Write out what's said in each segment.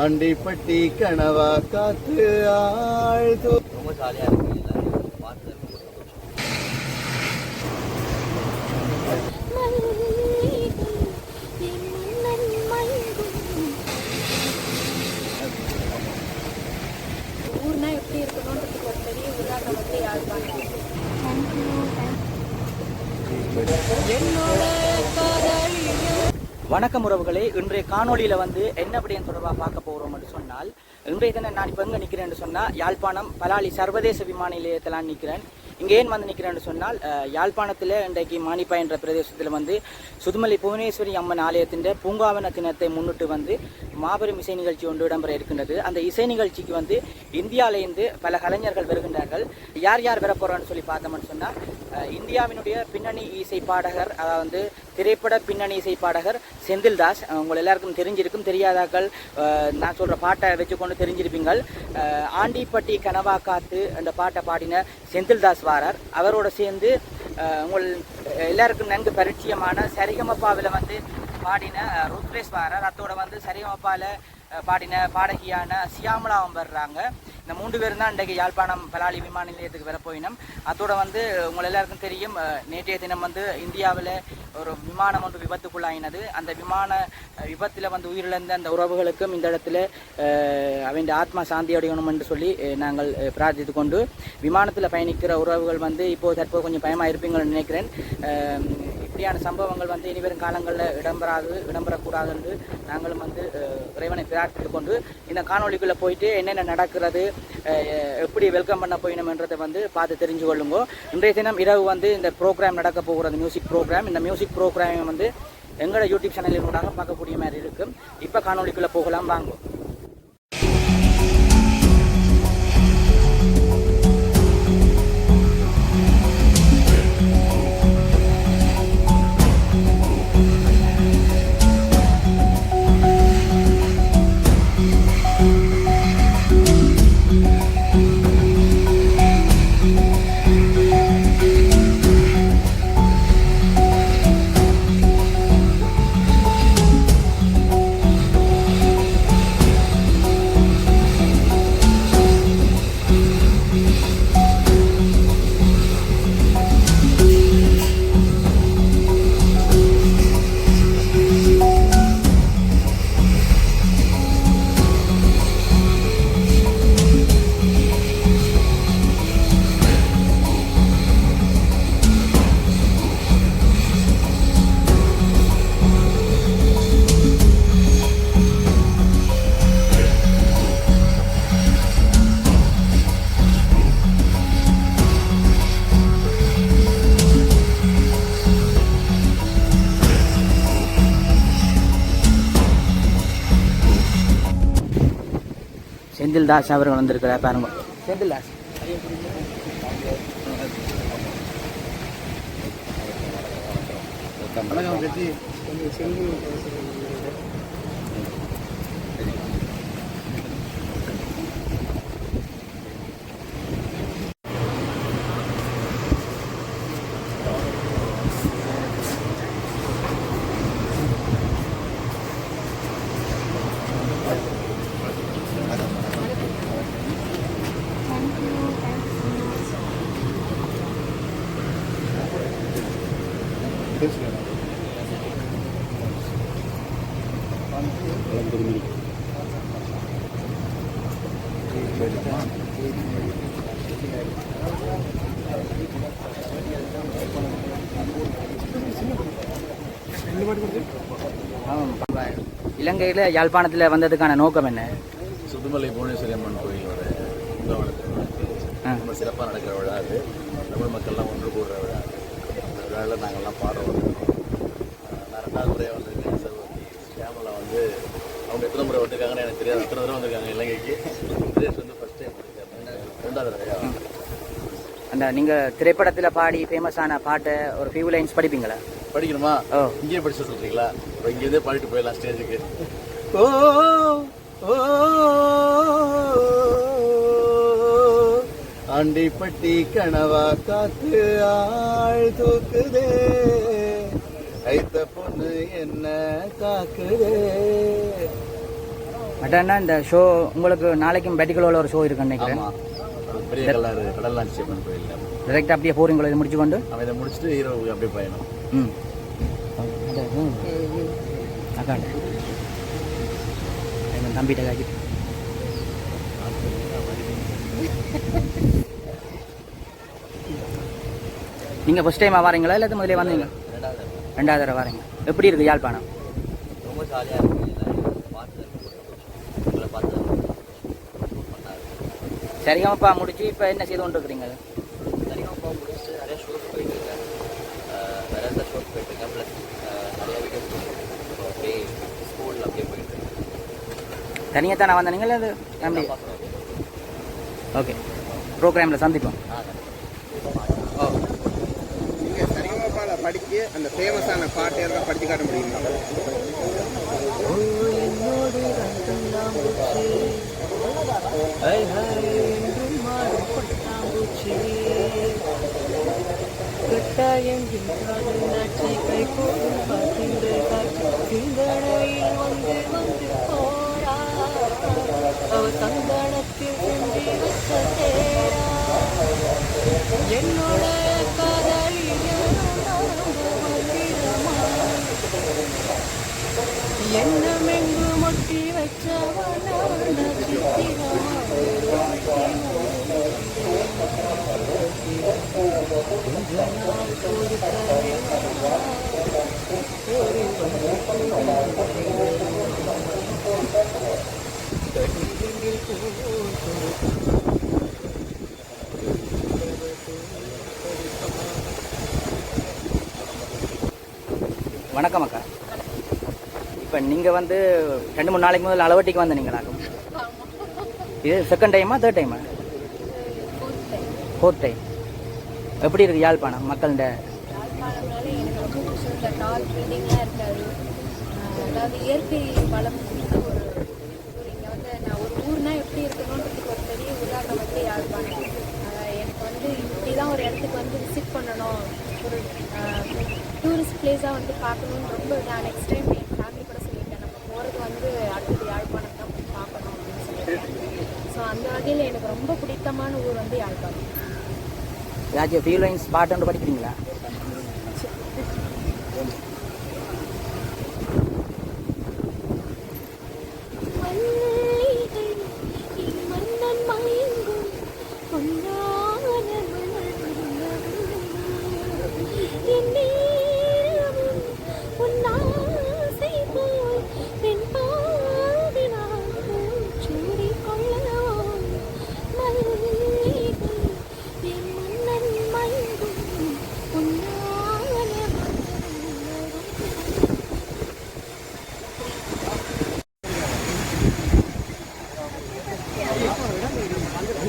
ஆண்டிப்பட்டி கனவா காத்து ஆழ்து. ரொம்ப ஜாலியாக இருக்கு எல்லாரும். பார்த்தது ரொம்ப சந்தோஷம். ஊர்னா எப்படி இருக்கணுன்றதுக்கு ஒரு பெரிய உதாரணம் வந்து யாழ்ப்பாணம் வணக்கம் உறவுகளே. இன்றைய காணொளியில் வந்து என்ன விடயம் தொடர்பாக பார்க்க போகிறோம் என்று சொன்னால் இன்றைய தினம் நான் இப்போ எங்கே நிற்கிறேன்னு சொன்னால் யாழ்ப்பாணம் பலாலி சர்வதேச விமான நிலையத்தில் நான் நிற்கிறேன் இங்கே ஏன் வந்து நிற்கிறேன்னு சொன்னால் யாழ்ப்பாணத்தில் இன்றைக்கு மானிப்பா என்ற பிரதேசத்தில் வந்து சுதுமலை புவனேஸ்வரி அம்மன் ஆலயத்தின் பூங்காவன தினத்தை முன்னிட்டு வந்து மாபெரும் இசை நிகழ்ச்சி ஒன்று இடம்பெற இருக்கின்றது. அந்த இசை நிகழ்ச்சிக்கு வந்து இந்தியாவிலேருந்து பல கலைஞர்கள் வருகின்றார்கள். யார் யார் வர சொல்லி பார்த்தோம்னு சொன்னால் இந்தியாவினுடைய பின்னணி இசை பாடகர் அதாவது திரைப்பட பின்னணி இசை பாடகர் செந்தில்தாஸ் அஹ், உங்கள் எல்லாருக்கும் தெரிஞ்சிருக்கும் தெரியாதாக்கள் நான் சொல்கிற பாட்டை வச்சுக்கொண்டு தெரிஞ்சிருப்பீங்கள். ஆண்டிப்பட்டி கனவா காத்து அந்த பாட்டை பாடின செந்தில்தாஸ் வாரார். அவரோட சேர்ந்து உங்கள் எல்லாருக்கும் நன்கு பரிச்சயமான சரிகமப்பாவில் வந்து பாடின அஹ், ருத்ரேஷ் வாரார். அத்தோட வந்து சரிகமப்பாவில் பாடின பாடகியான சியாமலாவும் வர்றாங்க இந்த மூன்று பேரும் தான் இன்றைக்கு யாழ்ப்பாணம் பலாலி விமான நிலையத்துக்கு வரப்போயினோம் அதோட வந்து உங்கள் எல்லாருக்கும் தெரியும் நேற்றைய தினம் வந்து இந்தியாவில் ஒரு விமானம் ஒன்று விபத்துக்குள்ளாயினது. அந்த விமான விபத்தில் வந்து உயிரிழந்த அந்த உறவுகளுக்கும் இந்த இடத்துல அவன் ஆத்மா சாந்தி அடையணும் என்று சொல்லி நாங்கள் பிரார்த்தித்து கொண்டு விமானத்தில் பயணிக்கிற உறவுகள் வந்து இப்போது தற்போது கொஞ்சம் பயமாக இருப்பீங்கன்னு நினைக்கிறேன் இப்படியான சம்பவங்கள் வந்து இனிவரும் காலங்களில் இடம்பெறாது இடம்பெறக்கூடாது என்று நாங்களும் வந்து இறைவனை பிரார்த்தித்து கொண்டு இந்த காணொளிக்குள்ளே போயிட்டு என்னென்ன நடக்கிறது எப்படி வெல்கம் பண்ண போயினோம்ன்றதை வந்து பார்த்து தெரிஞ்சு கொள்ளுங்க. இன்றைய தினம் இரவு வந்து இந்த ப்ரோக்ராம் நடக்க போகிறது மியூசிக் ப்ரோக்ராம் இந்த மியூசிக் ப்ரோக்ராம் வந்து எங்களோட யூடியூப் சேனலில் ஊடாக பார்க்கக்கூடிய மாதிரி இருக்கும். இப்போ காணொளிக்குள்ளே போகலாம் வாங்குவோம் செந்தில் தாஸ் அவர்கள் வந்திருக்கிறார் பாருங்க. செந்தில் தாஸ். வணக்கம் கட்சி இலங்கையில் யாழ்ப்பாணத்தில் வந்ததுக்கான நோக்கம் என்ன? சுதுமலை புவனேஸ்வரி அம்மன் கோயிலோட கும்பகோணத்தில். ரொம்ப சிறப்பாக நடக்கிற விழா அது. தமிழ் மக்கள்லாம் ஒன்று கூடுற விழா அது. விழாவில் நாங்கள்லாம் பாட வந்திருக்கோம் நான் ரெண்டாவது முறையாக வந்திருக்கேன் சகோதரி ஷியாமலா வந்து அவங்க எத்தனை முறை வந்திருக்காங்கன்னு எனக்கு தெரியாது அத்தனை தடவை வந்திருக்காங்க இலங்கைக்கு சுரேஷ் வந்து ஃபஸ்ட் டைம் ரெண்டாவது தடவையா அந்த நீங்கள் திரைப்படத்தில் பாடி ஃபேமஸான பாட்டை ஒரு ஃபியூ லைன்ஸ் படிப்பீங்களா படிக்கணுமா ஓ இங்கேயே படிச்சு சொல்கிறீங்களா இங்கேருந்தே பாடிட்டு போயிடலாம் ஸ்டேஜுக்கு ஓ ஓ ஆண்டிப்பட்டி கனவா காத்து ஆள் தூக்குதே. ஐத்த பொண்ணு என்ன காக்குதே. என்ன இந்த ஷோ உங்களுக்கு நாளைக்கும் பெட்டிக்குள்ள ஒரு ஷோ இருக்குன்னு நினைக்கிறேன். டைரெக்டாக அப்படியே போறீங்களோ இதை முடிச்சு கொண்டு அவன் இதை முடிச்சுட்டு ஹீரோவுக்கு அப்படியே பயணம் ம். என் தம்பிகிட்ட காட்டி நீங்கள் ஃபஸ்ட் டைமாக வரீங்களா இல்லை முதலே வந்தீங்க? ரெண்டாவது ரெண்டாவது தடவை வரீங்க. எப்படி இருக்குது யாழ்ப்பாணம்? ரொம்ப ஜாலியாக இருக்கு. எல்லாரும் பார்த்தது ரொம்ப சந்தோஷம். உங்களை பார்த்தது ரொம்ப சந்தோஷம். பண்ணாரு சரியாமப்பா முடிச்சு இப்போ என்ன செய்து கொண்டு இருக்கிறீங்க சரியாக போக முடிச்சுட்டு நிறைய ஷோஸ் போயிட்டு இருக்கேன். வேற எந்த ஷோஸ் போயிட்டு இருக்கேன். ப்ளஸ் நிறைய வீடியோஸ் அப்படியே ஸ்கூலில் அப்படியே போயிட்டு இருக்கேன். தனியாக தானே வந்தீங்களா இல்லை அது ஃபேமிலி ஓகே ப்ரோக்ராமில் சந்திப்போம். ஆ படித்து அந்த ஃபேமஸான பாட்டு யாருக்கா படித்து காட்ட முடியுமா? சிந்தனையில் வந்து வந்து போரா அவ சந்தனத்தில் சென்று வச்ச தேரா என்னோட எண்ணமெங்கு மொட்டி வச்சவன வணக்கம் அக்கா. நீங்கள் வந்து ரெண்டு மூணு நாளைக்கு முதல்ல அளவட்டிக்கு வந்தீங்களாக்கும் இது செகண்ட் டைமா தேர்ட் டைமா ஃபோர்த் டைம் எப்படி இருக்குது யாழ்ப்பாணம் மக்கள்கிட்ட யாழ்ப்பாணம்னால எனக்கு ரொம்ப பிடிச்சது இந்த டால் அதாவது இயற்கை வளம் ஒரு இங்கே வந்து நான் ஒரு ஊர்னா எப்படி இருக்கணுன்றதுக்கு ஒரு பெரிய உதாரணம் வந்து யாழ்ப்பாணம். எனக்கு வந்து இப்படி தான் ஒரு இடத்துக்கு வந்து விசிட் பண்ணணும். ஒரு டூரிஸ்ட் பிளேஸாக வந்து பார்க்கணுன்னு ரொம்ப நான் நெக்ஸ்ட் டைம் போகிறது வந்து அடுத்தது யாழ்ப்பாணம் தான் பார்க்கணும் அப்படின்னு சொல்லியிருக்கேன் ஸோ அந்த வகையில் எனக்கு ரொம்ப பிடித்தமான ஊர் வந்து யாழ்ப்பாணம். ஏதாச்சும் ஃபீலிங்ஸ் பாட்டு ஒன்று படிக்கிறீங்களா?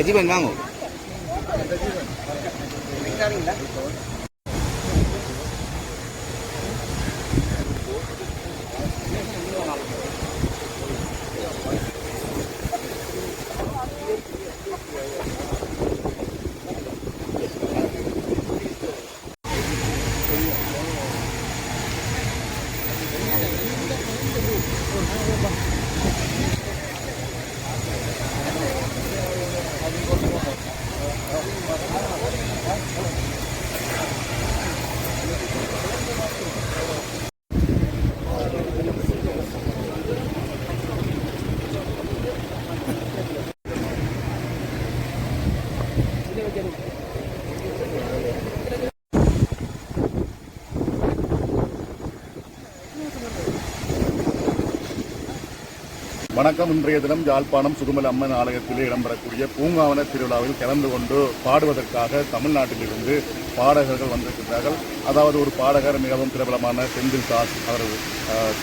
கஜிபன் வாங்க. வணக்கம். இன்றைய தினம் யாழ்ப்பாணம் சுகுமல் அம்மன் ஆலயத்திலே இடம்பெறக்கூடிய பூங்காவன திருவிழாவில் கலந்து கொண்டு பாடுவதற்காக தமிழ்நாட்டிலிருந்து பாடகர்கள் வந்திருக்கிறார்கள். அதாவது ஒரு பாடகர் மிகவும் பிரபலமான செந்தில் தாஸ் அவர்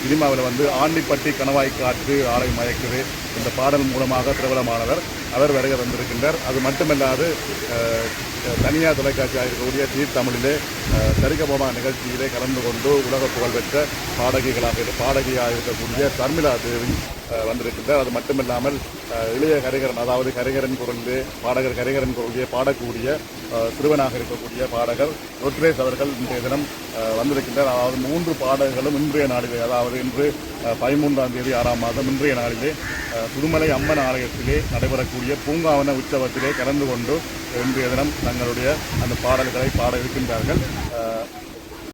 சினிமாவில் வந்து ஆண்டிப்பட்டி கணவாய் காற்று ஆலை மயக்குது இந்த பாடல் மூலமாக பிரபலமானவர். அவர் வருக வந்திருக்கின்றார் அது மட்டுமல்லாது தனியார் தொலைக்காட்சியாக இருக்கக்கூடிய தீ தமிழிலே சரிகபமா நிகழ்ச்சியிலே கலந்து கொண்டு உலக புகழ்பெற்ற பாடகிகளாக பாடகியாக இருக்கக்கூடிய தர்மிளா தேவி வந்திருக்கின்றார். அது மட்டுமில்லாமல் இளைய கரிகரன் அதாவது கரிகரன் குரலிலே பாடகர் கரிகரன் குரலிலே பாடக்கூடிய சிறுவனாக இருக்கக்கூடிய பாடகர் ரொட்ரேஸ் அவர்கள் இன்றைய தினம் வந்திருக்கின்றார். அதாவது மூன்று பாடகர்களும் இன்றைய நாளிலே அதாவது இன்று பதிமூன்றாம் தேதி ஆறாம் மாதம் இன்றைய நாளிலே திருமலை அம்மன் ஆலயத்திலே நடைபெறக்கூடிய நடத்தக்கூடிய பூங்காவன உற்சவத்திலே கலந்து கொண்டு ஒன்றிய தினம் தங்களுடைய அந்த பாடல்களை பாட இருக்கின்றார்கள்.